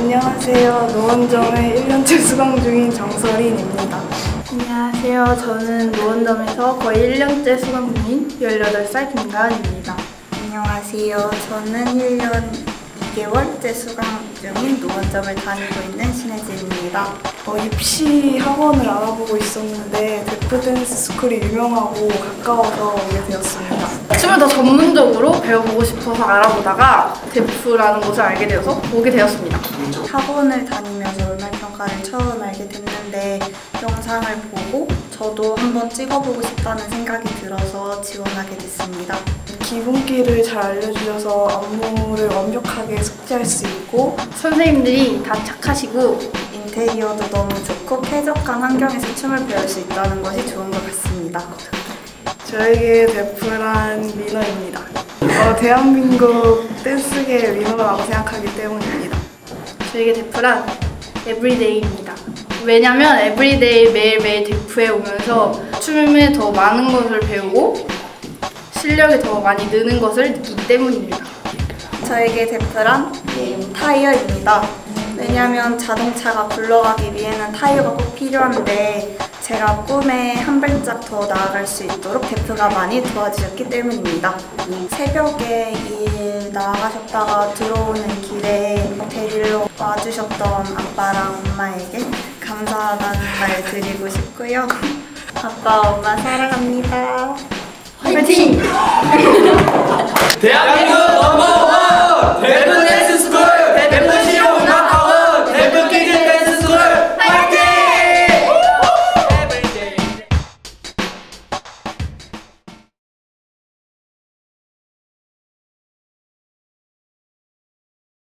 안녕하세요. 노원점의 1년째 수강 중인 정설인입니다. 안녕하세요. 저는 노원점에서 거의 1년째 수강 중인 18살 김가은입니다. 안녕하세요. 저는 1년 2개월째 수강 중인 노원점을 다니고 있는 신혜진입니다. 어, 입시 학원을 알아보고 있었는데 데프댄스 스쿨이 유명하고 가까워서 오게 되었습니다. 춤을 더 전문적으로 배워보고 싶어서 알아보다가 데프라는 곳을 알게 되어서 오게 되었습니다. 학원을 다니면서 음악 평가를 처음 알게 됐는데 영상을 보고 저도 한번 찍어보고 싶다는 생각이 들어서 지원하게 됐습니다. 기본기를 잘 알려주셔서 안무를 완벽하게 숙지할 수 있고 선생님들이 다 착하시고 인테리어도 너무 좋고 쾌적한 환경에서 춤을 배울 수 있다는 것이 좋은 것 같습니다. 저에게 데프란 위너입니다. 어, 대한민국 댄스계 위너라고 생각하기 때문입니다. 저에게 데프란 에브리데이입니다. 왜냐면 에브리데이 매일매일 데프에 오면서 춤에 더 많은 것을 배우고 실력이 더 많이 느는 것을 느끼기 때문입니다. 저에게 데프란 타이어입니다. 왜냐하면 자동차가 굴러가기 위해는 타이어가 꼭 필요한데 제가 꿈에 한 발짝 더 나아갈 수 있도록 데프가 많이 도와주셨기 때문입니다. 새벽에 일 나가셨다가 들어오는 길에 와주셨던 아빠랑 엄마에게 감사하다는 말 드리고 싶고요. 아빠, 엄마 사랑합니다. 화이팅! 대한민국